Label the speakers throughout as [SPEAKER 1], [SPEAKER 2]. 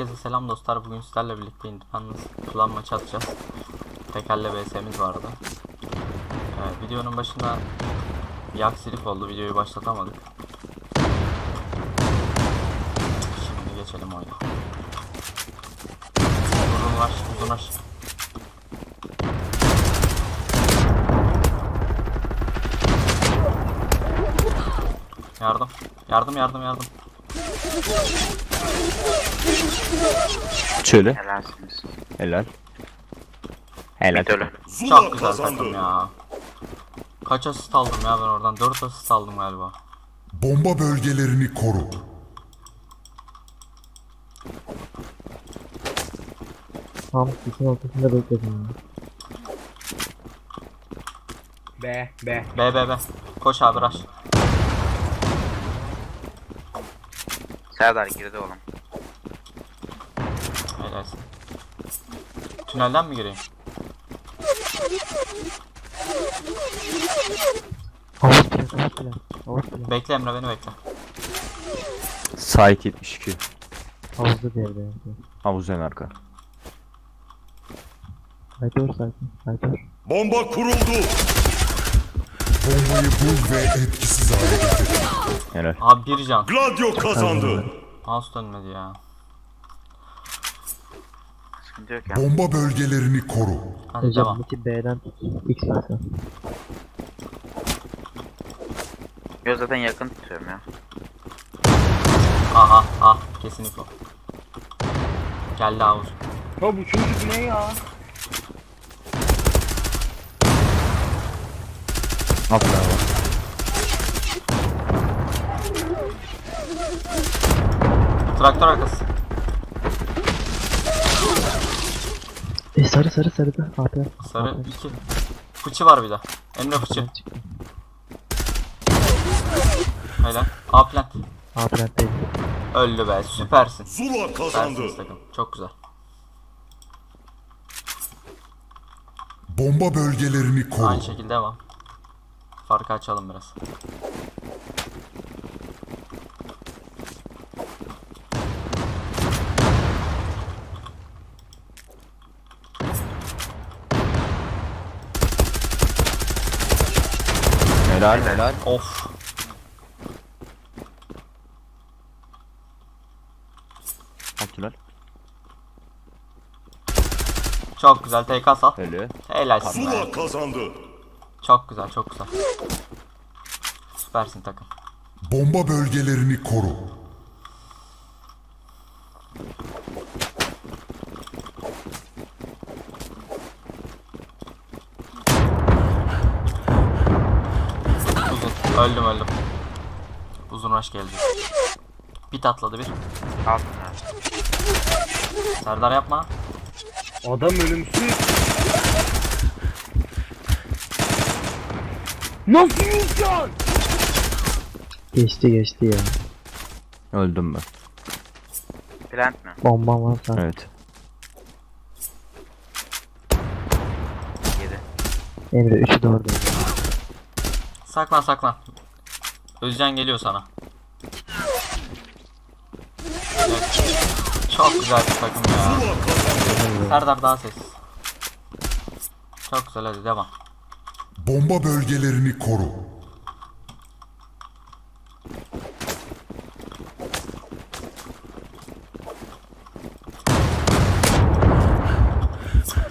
[SPEAKER 1] Herkese selam dostlar. Bugün sizlerle birlikte Independence Plan maçı atacağız. Tekerle VS'miz vardı. Ee, videonun başında bir aksilik oldu. Videoyu başlatamadık. Şimdi geçelim oyuna. Uzun var, uzun var. Yardım, yardım, yardım, yardım.
[SPEAKER 2] Şöyle.
[SPEAKER 3] Helalsiniz.
[SPEAKER 2] Helal. Helal.
[SPEAKER 3] Midölü.
[SPEAKER 1] Çok güzel takım ya. Kaç asist aldım ya ben oradan? 4 asist aldım galiba.
[SPEAKER 4] Bomba bölgelerini koru.
[SPEAKER 5] Tam sisin ortasında bekledim ya.
[SPEAKER 6] B, B.
[SPEAKER 1] B B B. Koş abi rush.
[SPEAKER 3] Serdar girdi oğlum.
[SPEAKER 1] Helalsin. Tünelden mi gireyim?
[SPEAKER 5] Plan, havuz plan. Havuz plan.
[SPEAKER 1] Bekle Emre beni bekle.
[SPEAKER 2] Sait 72.
[SPEAKER 5] Havuzda devre yani.
[SPEAKER 2] Havuz en arka.
[SPEAKER 5] Haydi vur sakin. Haydi vur.
[SPEAKER 7] Bomba kuruldu.
[SPEAKER 4] Bombayı bul ve etkisiz hale getir.
[SPEAKER 2] Helal.
[SPEAKER 1] Abi bir can.
[SPEAKER 7] Gladio kazandı.
[SPEAKER 1] Mouse dönmedi ya.
[SPEAKER 3] Sıkıntı yok ya.
[SPEAKER 4] Bomba bölgelerini koru.
[SPEAKER 1] Hadi
[SPEAKER 5] Hocam
[SPEAKER 1] devam.
[SPEAKER 5] iki B'den tut. X zaten.
[SPEAKER 3] Yo zaten yakın tutuyorum ya.
[SPEAKER 1] Aha ah kesinlikle. Geldi havuz.
[SPEAKER 6] Ya bu çocuk ne ya?
[SPEAKER 2] Yapıyor abi?
[SPEAKER 1] Traktör arkası.
[SPEAKER 5] E sarı sarı sarı da. AP.
[SPEAKER 1] Sarı 2. Fıçı var bir de. Emre fıçı. Helal. A plant.
[SPEAKER 5] AP değil.
[SPEAKER 1] Öldü be süpersin.
[SPEAKER 7] Zula kazandı.
[SPEAKER 1] Süpersiniz takım. Çok güzel.
[SPEAKER 4] Bomba bölgelerini koru.
[SPEAKER 1] Aynı şekilde devam. Farkı açalım biraz.
[SPEAKER 2] Helal helal.
[SPEAKER 1] Of.
[SPEAKER 2] Abdülal.
[SPEAKER 1] Çok güzel. TK sal.
[SPEAKER 2] Helal.
[SPEAKER 1] Helalsin be.
[SPEAKER 7] Zula kazandı.
[SPEAKER 1] Çok güzel, çok güzel. Süpersin takım.
[SPEAKER 4] Bomba bölgelerini koru.
[SPEAKER 1] Uzun. Öldüm öldüm. Uzun rush geldi. Bit atladı bir.
[SPEAKER 3] Ya.
[SPEAKER 1] Serdar yapma.
[SPEAKER 6] Adam ölümsüz. Nasıl yutacaksın?
[SPEAKER 5] Geçti geçti ya.
[SPEAKER 2] Öldüm ben.
[SPEAKER 3] Plant mi?
[SPEAKER 5] Bombam var sen.
[SPEAKER 2] Evet.
[SPEAKER 3] Yedi.
[SPEAKER 5] Emre 3'ü de orada.
[SPEAKER 1] Saklan saklan. Özcan geliyor sana. Çok güzel bir takım ya. Serdar daha sessiz. Çok güzel hadi devam.
[SPEAKER 4] Bomba bölgelerini koru.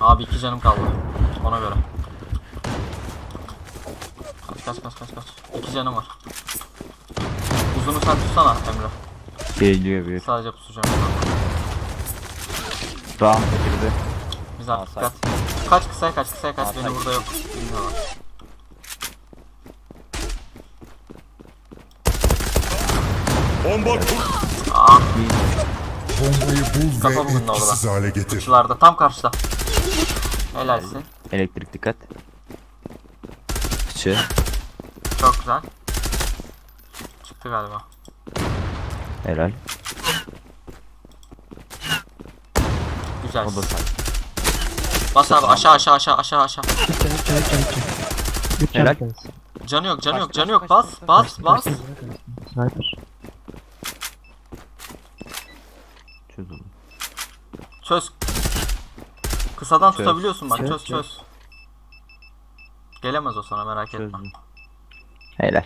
[SPEAKER 1] Abi iki canım kaldı. Ona göre. Kaç kaç kaç kaç kaç. İki canım var. Uzunu sen tutsana Emre.
[SPEAKER 2] Geliyor bir.
[SPEAKER 1] Sadece pusacağım.
[SPEAKER 2] Ram girdi.
[SPEAKER 1] Biz artık dikkat. Kaç kısaya kaç kısaya kaç beni burada yok. Bilmiyorlar.
[SPEAKER 7] Bomba kur.
[SPEAKER 1] Ah
[SPEAKER 4] Bombayı bul
[SPEAKER 1] Kafa
[SPEAKER 4] ve
[SPEAKER 1] bununla
[SPEAKER 4] etkisiz hale getir.
[SPEAKER 1] fıçılarda tam karşıda. Helalsin.
[SPEAKER 2] Elektrik dikkat. Fıçı.
[SPEAKER 1] Çok güzel. Çıktı galiba.
[SPEAKER 2] Helal.
[SPEAKER 1] Güzel.
[SPEAKER 2] O da say.
[SPEAKER 1] Bas abi aşağı aşağı aşağı aşağı aşağı.
[SPEAKER 5] Çabuk çabuk çabuk çabuk. Üç
[SPEAKER 2] Helal.
[SPEAKER 5] çabuk
[SPEAKER 1] Canı yok canı yok canı yok bas bas bas.
[SPEAKER 5] Sniper.
[SPEAKER 1] Çöz. Kısadan
[SPEAKER 2] Çöz.
[SPEAKER 1] tutabiliyorsun bak çöz
[SPEAKER 5] Çöz,
[SPEAKER 1] çöz.
[SPEAKER 5] çöz.
[SPEAKER 1] Gelemez o sana merak etme.
[SPEAKER 2] Çözdüm. Helal.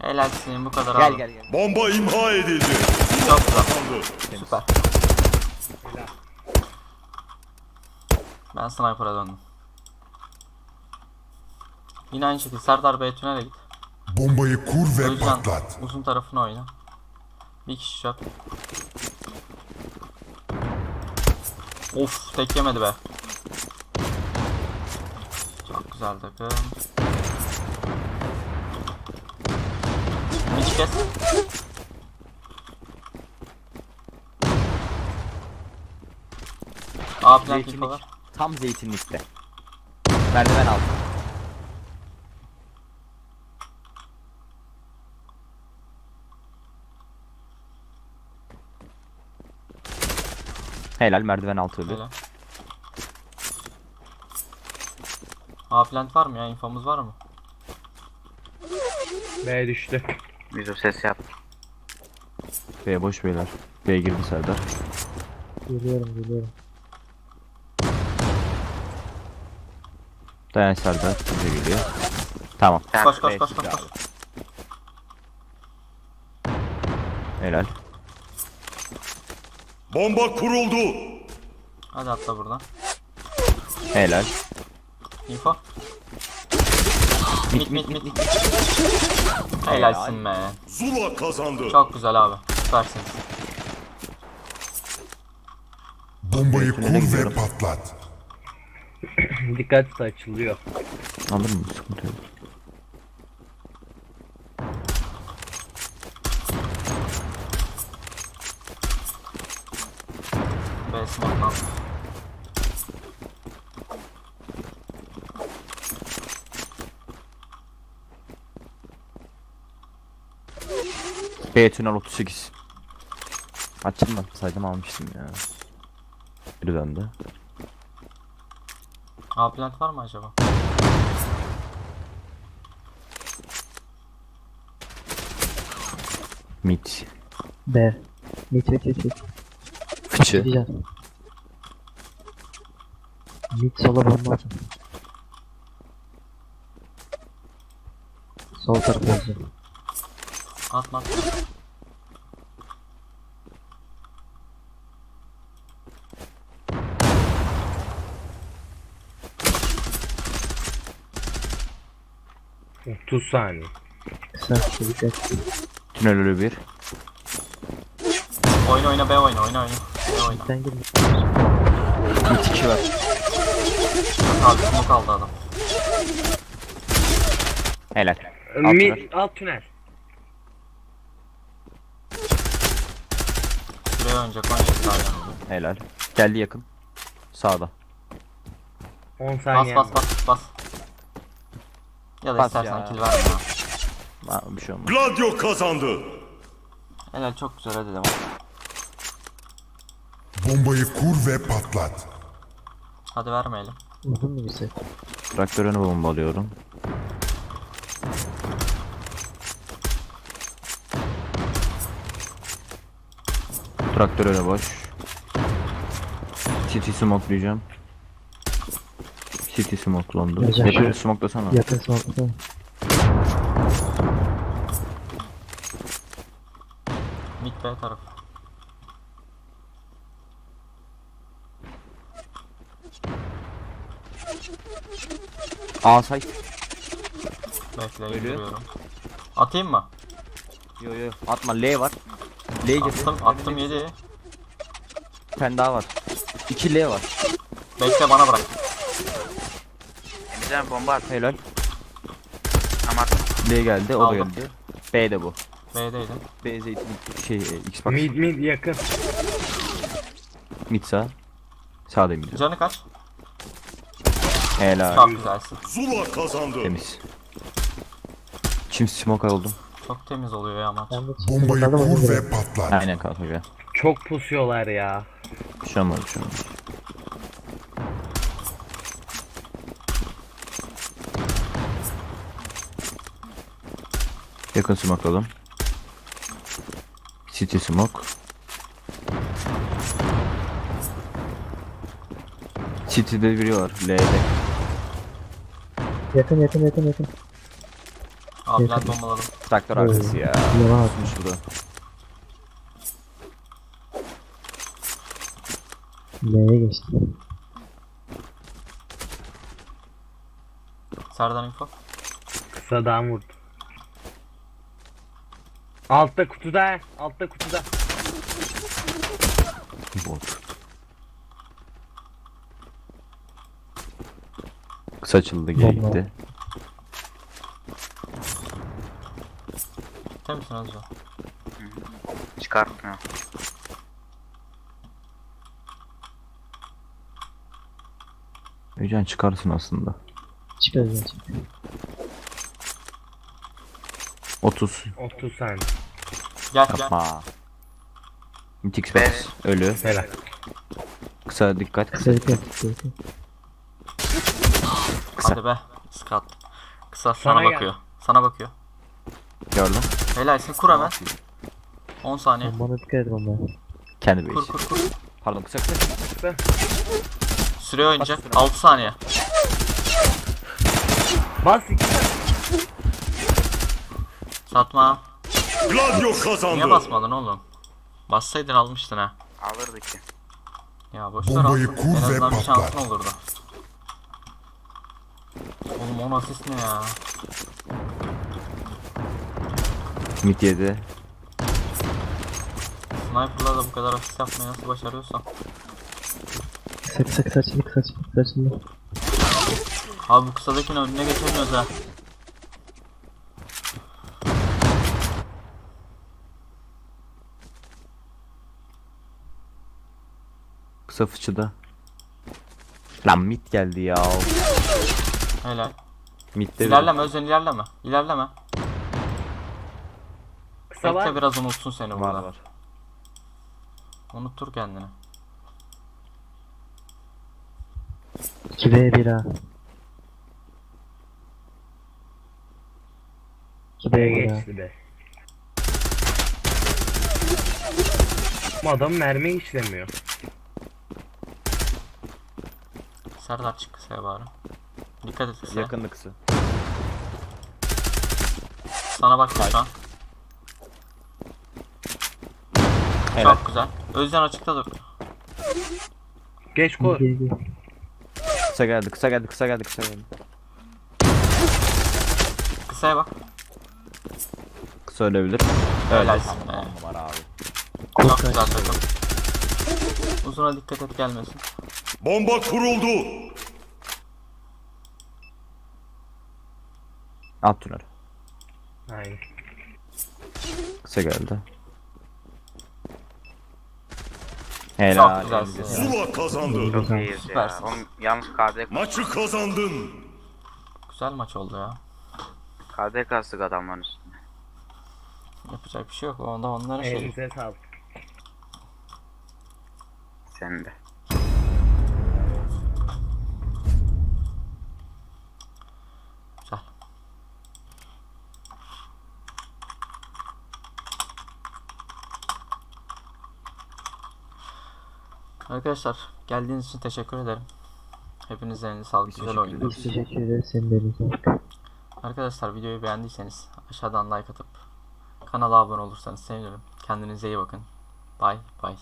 [SPEAKER 1] Helalsin bu kadar
[SPEAKER 2] Gel
[SPEAKER 1] abi.
[SPEAKER 2] gel gel.
[SPEAKER 7] Bomba imha edildi.
[SPEAKER 1] Çok güzel. Süper. Ben sniper'a döndüm. Yine aynı şekilde Serdar Bey tünele git.
[SPEAKER 4] Bombayı kur ve
[SPEAKER 1] Özcan
[SPEAKER 4] patlat.
[SPEAKER 1] uzun tarafını oyna. Bir kişi şap. Of tek yemedi be. Çok güzel takım. Hiç kes. A
[SPEAKER 2] Zeytinlik.
[SPEAKER 1] var.
[SPEAKER 2] Tam zeytinlikte. Merdiven altı. Helal merdiven altı ölü.
[SPEAKER 1] Öyle. A plant var mı ya? Infomuz var mı?
[SPEAKER 6] B düştü.
[SPEAKER 3] Yüzü ses yap.
[SPEAKER 2] B boş beyler. B girdi Serdar.
[SPEAKER 5] Geliyorum geliyorum.
[SPEAKER 2] Dayan Serdar. Bize geliyor. Tamam.
[SPEAKER 1] Koş koş koş koş koş.
[SPEAKER 2] Helal.
[SPEAKER 7] Bomba kuruldu.
[SPEAKER 1] Hadi atla buradan.
[SPEAKER 2] Helal.
[SPEAKER 1] Info.
[SPEAKER 2] Mit
[SPEAKER 1] Mit
[SPEAKER 2] mit
[SPEAKER 1] mit. Helalsin be.
[SPEAKER 7] Zula kazandı.
[SPEAKER 1] Çok güzel abi. Süpersiniz.
[SPEAKER 4] Bombayı kur ve patlat.
[SPEAKER 6] Dikkat et açılıyor.
[SPEAKER 2] Alır mı? Sıkıntı yok.
[SPEAKER 1] B smoke'dan.
[SPEAKER 2] B tünel 38. Açtım da saydım almıştım ya. Biri döndü.
[SPEAKER 1] A plant var mı acaba?
[SPEAKER 2] Mit.
[SPEAKER 5] B. Mid çek çek çek.
[SPEAKER 2] Fıçı.
[SPEAKER 5] Mid sola bomba atın. Sol tarafa olacak.
[SPEAKER 1] Atma.
[SPEAKER 6] 30 saniye.
[SPEAKER 2] Tünel ölü bir.
[SPEAKER 1] Oyna oyna B oyna oyna oyna. B oyna.
[SPEAKER 5] Midden gir.
[SPEAKER 2] Mit 2 var.
[SPEAKER 1] Abi smoke aldı adam.
[SPEAKER 2] Helal. Alt tünel.
[SPEAKER 6] Mid alt tünel.
[SPEAKER 1] Buraya oynayacak oynayacak hala.
[SPEAKER 2] Helal. Geldi yakın. Sağda.
[SPEAKER 6] 10
[SPEAKER 1] Bas
[SPEAKER 6] saniye.
[SPEAKER 1] bas bas bas. Ya da
[SPEAKER 2] Bas
[SPEAKER 1] istersen
[SPEAKER 2] ya.
[SPEAKER 1] kill verme ya.
[SPEAKER 2] Ha, bir şey olmaz.
[SPEAKER 7] Gladio kazandı.
[SPEAKER 1] Helal çok güzel hadi devam.
[SPEAKER 4] Bombayı kur ve patlat.
[SPEAKER 1] Hadi vermeyelim.
[SPEAKER 5] Uzun mu gitsek?
[SPEAKER 2] Traktör önü bombalıyorum. Traktör önü boş. City smokelayacağım. City smokelandı.
[SPEAKER 5] Güzel.
[SPEAKER 2] Yakın smokelasana.
[SPEAKER 5] Yakın son.
[SPEAKER 1] Mid B tarafı.
[SPEAKER 2] A say.
[SPEAKER 1] Bekle
[SPEAKER 2] Ölüyor.
[SPEAKER 1] Atayım mı?
[SPEAKER 2] Yo yo atma L var. L.
[SPEAKER 1] Attım attım 7.
[SPEAKER 2] Bir tane daha var. 2 L var.
[SPEAKER 1] Bekle bana bırak.
[SPEAKER 3] Emrecan bomba at.
[SPEAKER 2] Helal.
[SPEAKER 3] Ama at.
[SPEAKER 2] L geldi o da
[SPEAKER 1] Aldım.
[SPEAKER 2] geldi. B de bu.
[SPEAKER 1] B'deydim.
[SPEAKER 2] B zeytin şey e, Xbox.
[SPEAKER 6] Mid mid yakın.
[SPEAKER 2] Mid sağ. Sağdayım bir de.
[SPEAKER 1] Canı kaç?
[SPEAKER 2] Helal.
[SPEAKER 1] Çok güzelsin.
[SPEAKER 7] Zula kazandı.
[SPEAKER 2] Temiz. Çim smoke oldum.
[SPEAKER 1] Çok temiz oluyor ya maç.
[SPEAKER 4] Bombayı kur ve patlat.
[SPEAKER 2] Aynen kanka ya.
[SPEAKER 6] Çok pusuyorlar ya.
[SPEAKER 2] Bir şey olmaz bir şey olmaz. Yakın smoke'ladım. City smoke. City'de biri var. L'de.
[SPEAKER 5] Yakın yakın yakın yakın.
[SPEAKER 1] Plant bombaladım.
[SPEAKER 2] Traktör arkası ya.
[SPEAKER 5] Yalan atmış.
[SPEAKER 2] Şurada.
[SPEAKER 5] Neye geçti?
[SPEAKER 1] Serdar info.
[SPEAKER 6] Kısadan vurdu. Altta kutuda. Altta kutuda.
[SPEAKER 2] Bot. Kısa açıldı geri
[SPEAKER 5] Bomba.
[SPEAKER 2] gitti.
[SPEAKER 1] Bitti misin Özcan?
[SPEAKER 3] Çıkartmıyor.
[SPEAKER 2] Öcan çıkarsın aslında.
[SPEAKER 5] Çıkaracağım.
[SPEAKER 2] 30.
[SPEAKER 6] 30 saniye.
[SPEAKER 1] Gel gel.
[SPEAKER 2] Yapma. Mythic
[SPEAKER 3] Be.
[SPEAKER 2] Spox. Ölü.
[SPEAKER 6] Helal.
[SPEAKER 2] Kısa dikkat.
[SPEAKER 5] Kısa yakın. Kısa.
[SPEAKER 2] Kısa.
[SPEAKER 1] Hadi be. Skat. Kısa
[SPEAKER 6] Sana
[SPEAKER 1] sana
[SPEAKER 6] gel.
[SPEAKER 1] bakıyor. Sana bakıyor.
[SPEAKER 2] Gördüm.
[SPEAKER 1] Helalsin kur hemen. 10 saniye.
[SPEAKER 5] Bombana dikkat et bombaya.
[SPEAKER 2] Kendi
[SPEAKER 1] Kur
[SPEAKER 2] base'i.
[SPEAKER 1] kur kur.
[SPEAKER 2] Pardon kısa kısa.
[SPEAKER 1] Süre oynayacak. 6 saniye.
[SPEAKER 6] Bas iki.
[SPEAKER 1] Satma.
[SPEAKER 7] Gladio kazandı.
[SPEAKER 1] Niye basmadın oğlum? Bassaydın almıştın ha.
[SPEAKER 3] Alırdı ki.
[SPEAKER 1] Ya boş ver
[SPEAKER 4] Bombayı
[SPEAKER 1] alsın.
[SPEAKER 4] kur
[SPEAKER 1] En
[SPEAKER 4] ve
[SPEAKER 1] azından bir
[SPEAKER 4] patlat.
[SPEAKER 1] şansın olurdu. Oğlum 10 asist ne ya?
[SPEAKER 2] Mid yedi.
[SPEAKER 1] Sniper'la da bu kadar asist yapmayı nasıl
[SPEAKER 5] kısa açıldı kısa açıldı kısa açıldı.
[SPEAKER 1] Abi bu kısadakinin önüne geçemiyoruz ha.
[SPEAKER 2] Kısa fıçıda. Lan mid geldi ya.
[SPEAKER 1] Helal.
[SPEAKER 2] Mid'de
[SPEAKER 1] İlerleme Özden ilerleme. İlerleme.
[SPEAKER 6] Kısa
[SPEAKER 1] Bekle
[SPEAKER 6] var.
[SPEAKER 1] biraz unutsun seni
[SPEAKER 2] var
[SPEAKER 1] burada.
[SPEAKER 2] var.
[SPEAKER 1] Unuttur kendini.
[SPEAKER 5] 2B 1 A. 2B
[SPEAKER 6] B'ye
[SPEAKER 5] 1 A.
[SPEAKER 6] geçti be. Bu adam mermi işlemiyor.
[SPEAKER 1] Serdar çık kısaya bari. Dikkat et kısaya.
[SPEAKER 2] Yakındı kısa.
[SPEAKER 1] Sana bak şu an.
[SPEAKER 2] Helal.
[SPEAKER 1] Çok güzel. Özden açıkta dur.
[SPEAKER 6] Geç koy.
[SPEAKER 2] Kısa geldi kısa geldi kısa geldi kısa geldi.
[SPEAKER 1] Kısaya bak.
[SPEAKER 2] Kısa ölebilir.
[SPEAKER 1] Helalsin be.
[SPEAKER 2] Var abi.
[SPEAKER 1] Çok güzel takım. Uzuna dikkat et gelmesin.
[SPEAKER 7] Bomba kuruldu.
[SPEAKER 2] Alt tünel.
[SPEAKER 6] Aynen.
[SPEAKER 2] Kısa geldi. Helal.
[SPEAKER 1] güzelsin.
[SPEAKER 7] Zula kazandı.
[SPEAKER 3] Çok iyiyiz ya.
[SPEAKER 1] Süpersin.
[SPEAKER 3] Oğlum, yalnız KD,
[SPEAKER 7] Maçı kazandın.
[SPEAKER 1] Güzel maç oldu ya.
[SPEAKER 3] KD kastık adamların üstüne.
[SPEAKER 1] Yapacak bir şey yok. Onda onlara şey.
[SPEAKER 6] Elinize sağlık.
[SPEAKER 3] Sen de.
[SPEAKER 1] Güzel. Arkadaşlar geldiğiniz için teşekkür ederim. Hepinizin elinize sağlık. Güzel
[SPEAKER 2] teşekkür
[SPEAKER 1] oynadınız.
[SPEAKER 5] Teşekkür ederiz. Senin de sağlık.
[SPEAKER 1] Arkadaşlar videoyu beğendiyseniz aşağıdan like atıp kanala abone olursanız sevinirim. Kendinize iyi bakın. Bye bye.